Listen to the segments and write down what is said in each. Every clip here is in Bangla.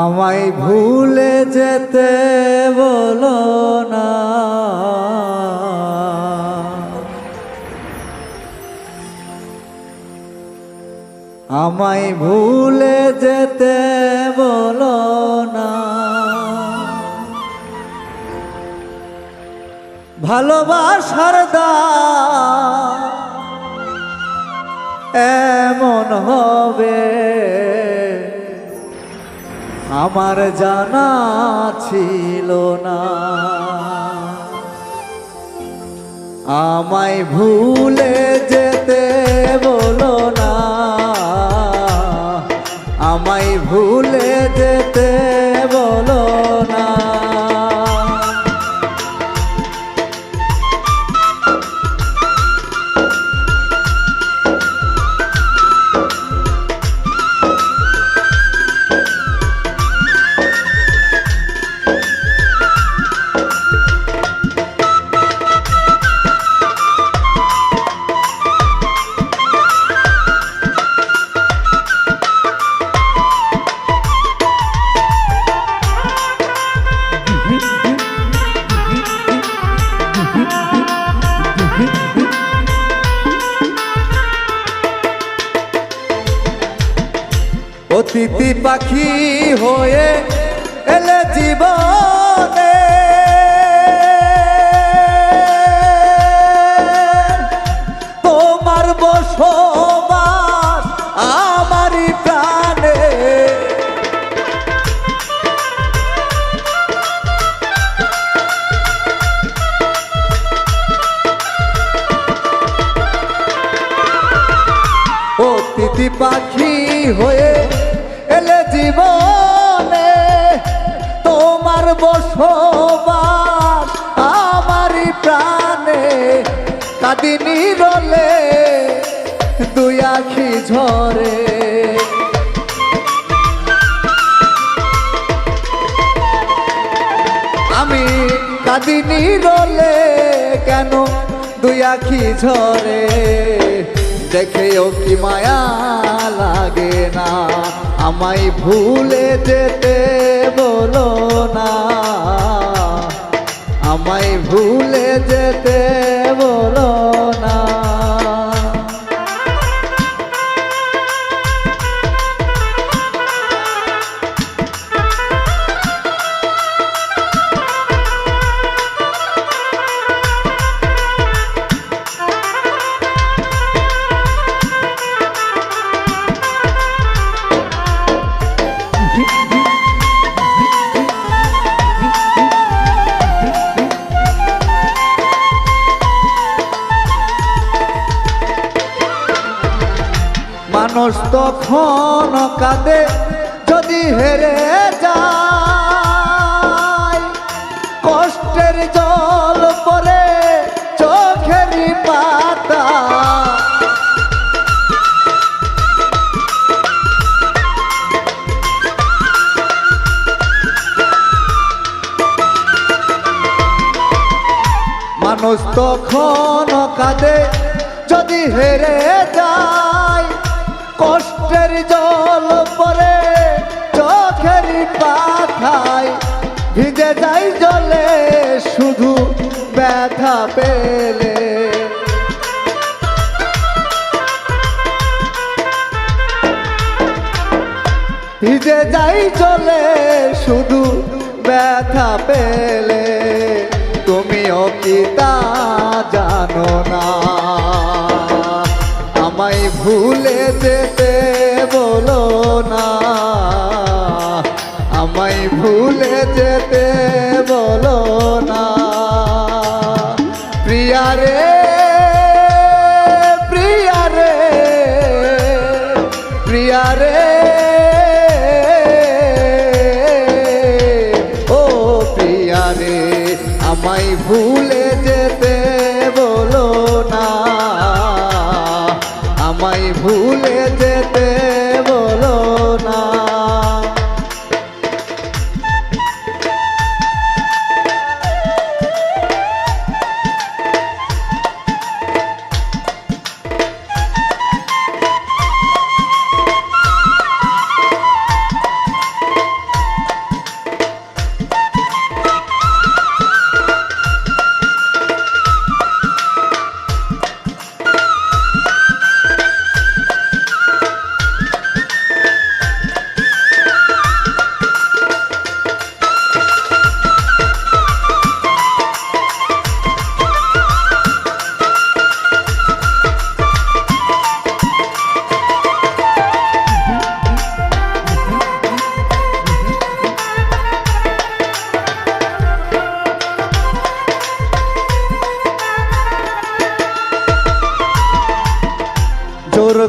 আমায় ভুলে যেতে বলো না। আমায় ভুলে যেতে বলো না। ভালোবাসার দা আমার জানা ছিল না। আমায় ভুলে যেতে বলো অতিথি পাখি হয়ে এলে জীবনে। তোমার বসবাস আমারই প্রাণে। অতিথি পাখি হয়ে জীবনে তোমার বসবাস আমারই প্রাণে কাদিনী রলে দুই আখি ঝরে। আমি কাদিনী রলে কেন দুই আখি ঝরে? দেখেও কি মায়া লাগে না? আমায় ভুলে যেতে বলো না। আমায় ভুলে যেতে মানুষ তখন কাঁদে, যদি হেরে যায়, কষ্টের জল পরে চোখেরই পাতা। মানুষ তখন কাঁদে, যদি হেরে যায় কষ্টের জল পরে চোখের পাথায় ভিজে যাই জলে, শুধু ব্যথা পেলে। ভিজে যাই চলে শুধু ব্যথা পেলে। আমায় ভুলে যেতে বলো না। আমায় ভুলে যেতে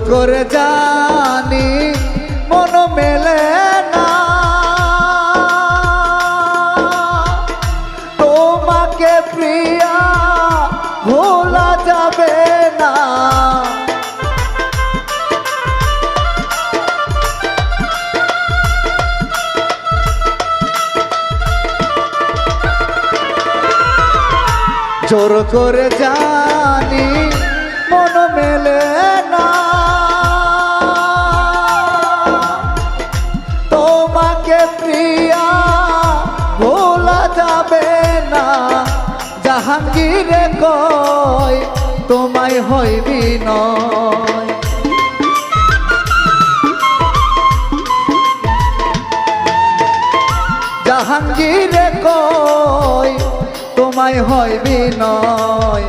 করে জানি, মন মেলে না। তোমাকে প্রিয়া ভোলা যাবে না। জোর করে জানি, মন মেলে না। কয়, তোমায় হইবি নয় জাহাঙ্গীরে কয়, তোমায় হইবি নয়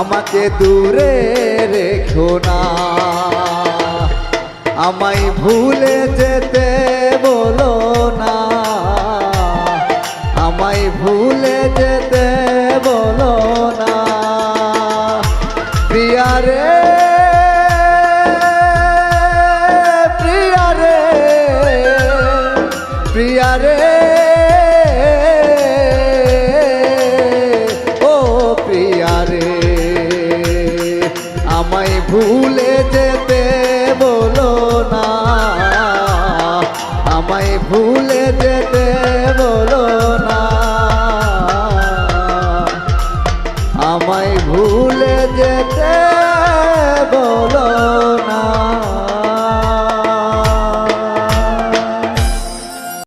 আমাকে দূরে রেখো না। আমায় ভুলে যেতে বলো না। আমায় ভুলে